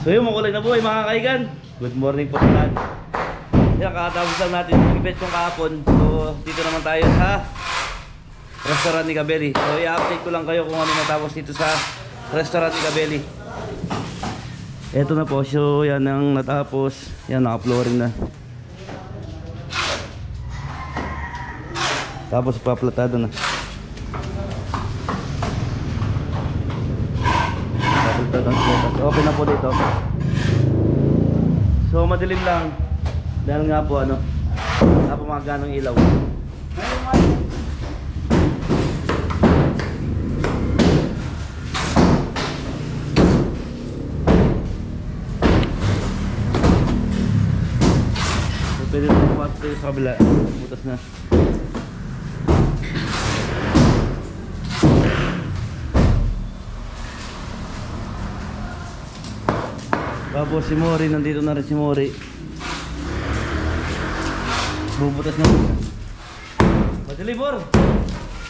So yun, makulay na buhay mga kaigan. Good morning po sa lahat. Yan, kakatapos lang natin yung event kong kahapon. So, dito naman tayo sa restaurant ni Kabeli. So, i-update ko lang kayo kung ano natapos dito sa restaurant ni Kabeli. Ito na po, so yan ang natapos. Yan, naka-flooring na. Tapos paplatado na. Paplatado na siya. Open na po dito. So madilim lang. Dahil nga po ano, wala pa mga ganong ilaw. So pwede na pumasok tayo sa kabila. Butas na. Tapos si Mori, nandito na rin si Mori. Bubutas na. Madalibor!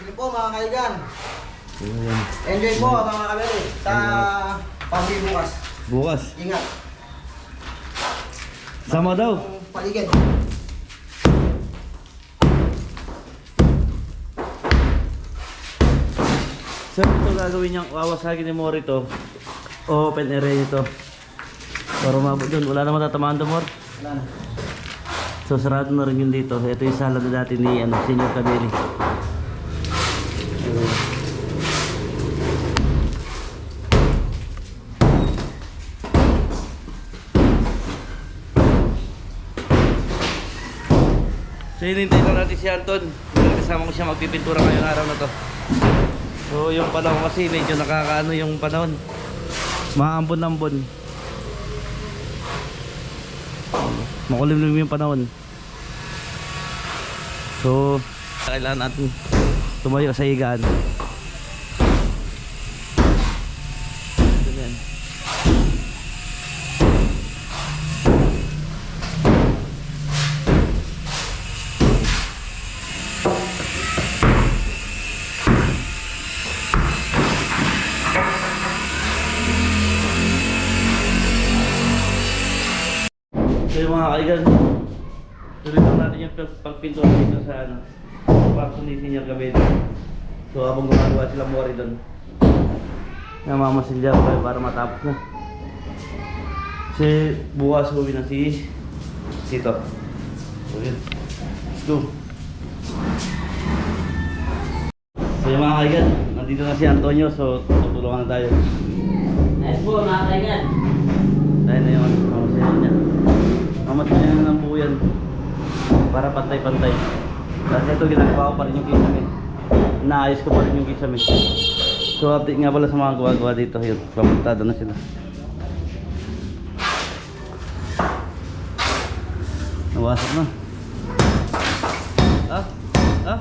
Sige po mga kaigan. Ayan. Enjoy po mga kabeli sa pambi bukas. Bukas. Ingat. Sama daw. Paligid. So ito gagawin niyang wawasagin ni Mori to. Open area nito. Para umabot dun. Wala na matatamaan to Mor. Wala na. So sarado na rin yun dito. Ito yung sala na dati ni ano, Senior Cabelli. So hinintay lang natin si Anton. Kasama ko siya magpipintura ngayong araw na to. So yung panahon kasi medyo nakakaano yung panahon. Maambon-ambon. Makulimlim yung panahon. So, kailangan natin tumayo sa higaan. Mga kaigan, tuloy lang natin yung pag- pagpintura dito sa ano, kwarto ni Senior Gabete. So habang gumagawa sila mori doon, namamasil dyan para, para matapos na. Kasi bukas huwi na si Sito. So yun, let's go. So yung mga kaigan, nandito na si Antonio, so tutulungan na tayo. Nice po, mga kaigan. Dahil na yung mamasayan niya. Mamasayan na ng buo yan. Para pantay-pantay. Kasi ito ginagawa ko pa rin yung kisame. Naayos ko pa rin yung kisame. So update nga pala sa mga gawa-gawa dito. Yun, papuntado na sila. Nawasak na. Ah? Ah?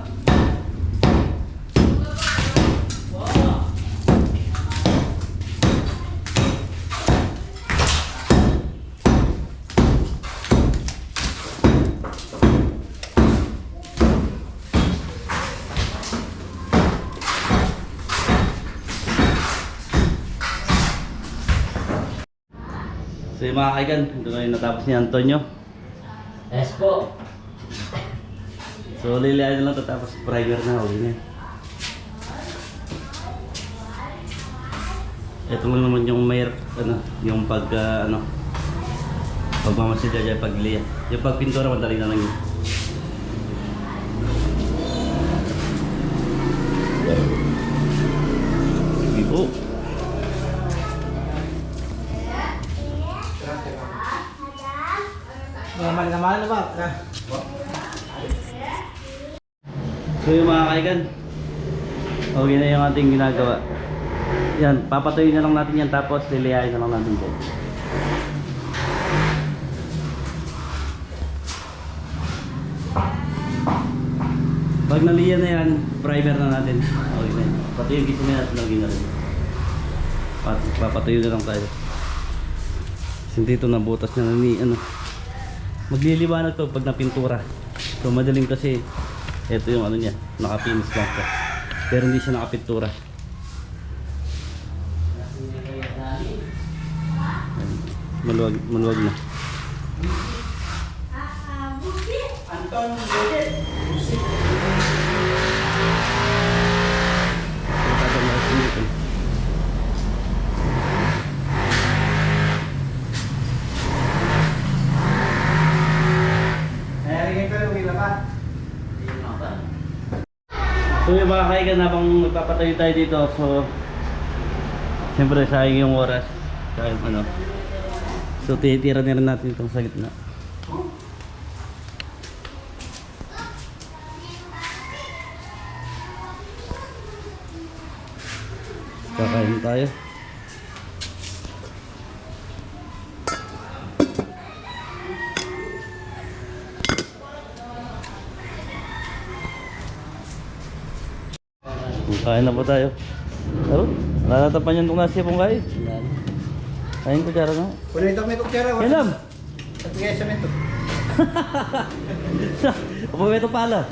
So yung mga kaigan, na yung natapos ni Antonio. Yes po. So lilihain na lang ito tapos primer na huli na. Ito lang naman yung may ano, yung pag ah, ano pagmamasilya dyan pagliya. Yung pagpintura madali na lang yun. Sige naman na ba? Na. So yung mga kaigan, okay na yung ating ginagawa. Yan, papatuyin na lang natin yan tapos lilihain na lang natin po. Pag naliyan na yan, primer na natin. Okay na yan. Pati yung natin lagi na rin. Pat- Papatuyo na lang tayo. Kasi dito nabutas na na ni ano. Magliliwanag to pag napintura. So madaling kasi ito yung ano niya, nakapinis lang to. Pero hindi siya nakapintura. Maluwag, maluwag na. Anton Bukit. Tatama ko dito. Nayarigay ko yung wila pa. So yung mga kaigan habang magpapatayo tayo dito, so siyempre sayang yung oras. Kahit ano. So titira na rin natin itong sa gitna. Kakain tayo. Kain na po tayo. Pero, nalatapan yung tungnas siya pong kain. Kain ko dyan na. Wala ito may kukyara. Kailan? At kaya sa mento. Opo, ito pala.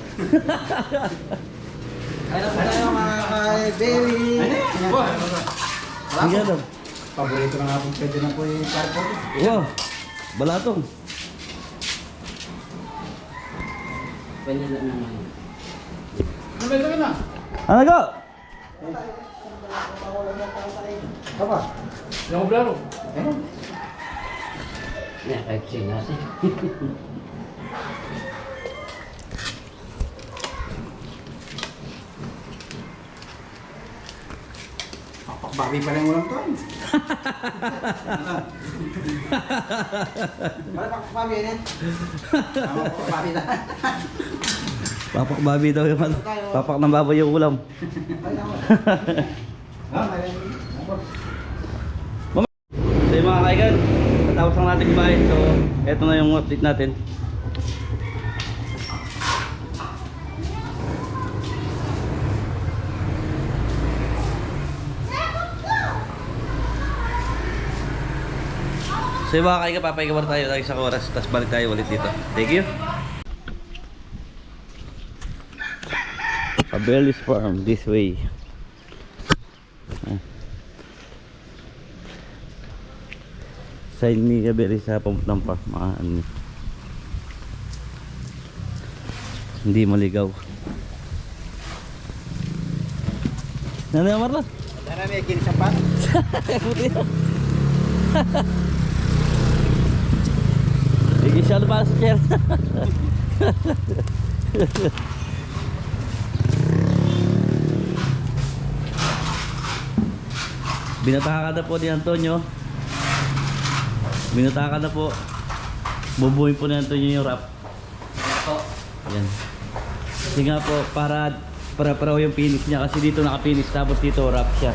Ano sa tayo mga kay-baby? Ang gano'n. Paborito na nga po pwede na po yung parko. Wow, balatong. Pwede na naman. Ano ko? Apa? Yung blaro. Ano? Yan, kahit siya nasi. Babi pala yung ulam to. Wala pa babi yan. Po, babi na. Papak babi daw yung ano. Papak ng baboy yung ulam. So yung mga kaigan, natapos lang natin kumain. So, eto na yung update natin. So yung mga kaigan, papaigawan tayo tayo sa oras. Tapos balik tayo ulit dito. Thank you. Abelis Farm, this way. Ah. Side ni Gaberi sa pamuntang pa. Ano. Hindi maligaw. Yung Marlon? Tara, may kinis ang pan. Bigyan siya pa sa chair. Binatakan na po ni Antonio. Binatakan na po. Bubuhin po ni Antonio yung rap. Yan. Kasi nga po, para para para yung finish niya kasi dito naka-finish tapos dito wrap siya.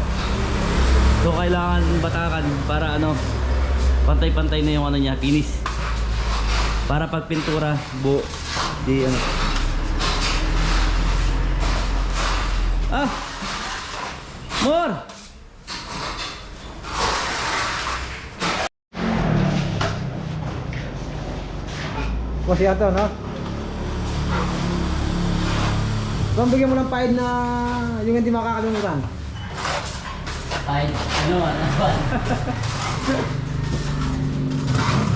So kailangan batakan para ano pantay-pantay na yung ano niya, finish. Para pag pintura, bu di ano. Ah! More! Kasi ato, no? Kung bigyan mo ng paid na yung hindi makakalimutan. Kahit ano, ano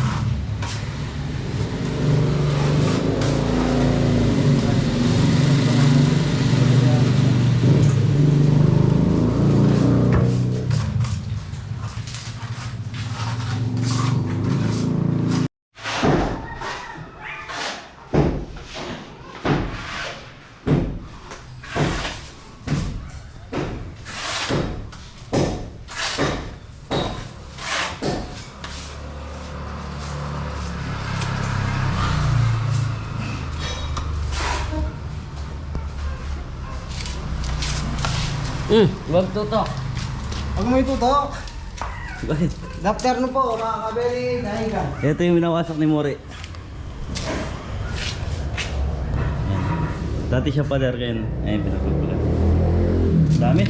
ba? Hmm, wag tutok. Huwag mo itutok. Bakit? Dapter no po, mga kabeli, nahiga. Ito yung winawasak ni. Yan. Dati siya pader ngayon. Ayun, pinagpagpagan. Dami.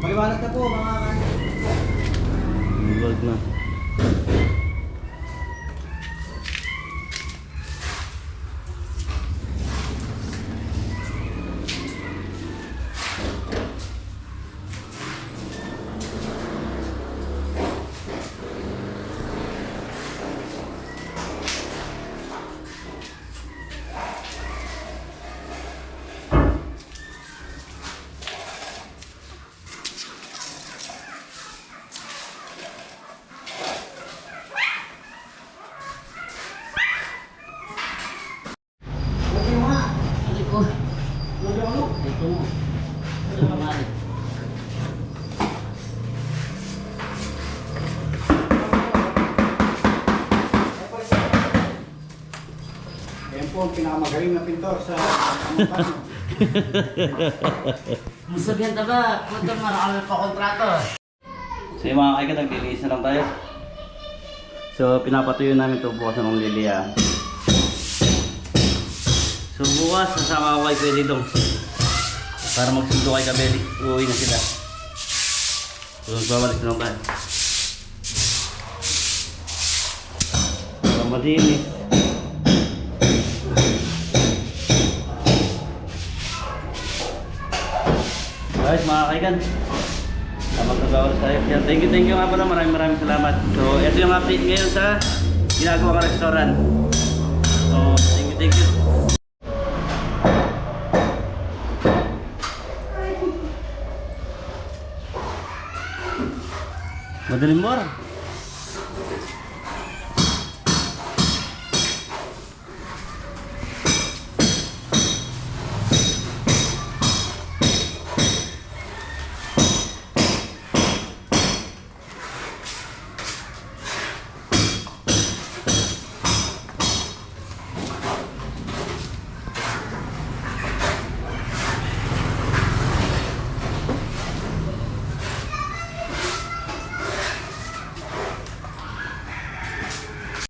Maliwanag na po, mga kabeli. Gold na. Ito mo. Ito mo mali. Yan po ang pinakamagaling na pintor sa Kamutan. Musabihan ta ba? Punta marami pa kontrato. So yung mga kaigan, naglilinis na lang tayo. So pinapatuyo namin ito bukas ng lilia. So bukas, sasama ko kay Kuya Didong. Para magsundo kay Kabeli. Uuwi na sila. So babalik na lang tayo. Malinis. Guys, mga kaigan. Tama ka tayo. Yan, thank you, thank you nga pala. Maraming maraming salamat. So, ito yung update ngayon sa ginagawa ka restaurant. So, thank you, thank you. Madaling mo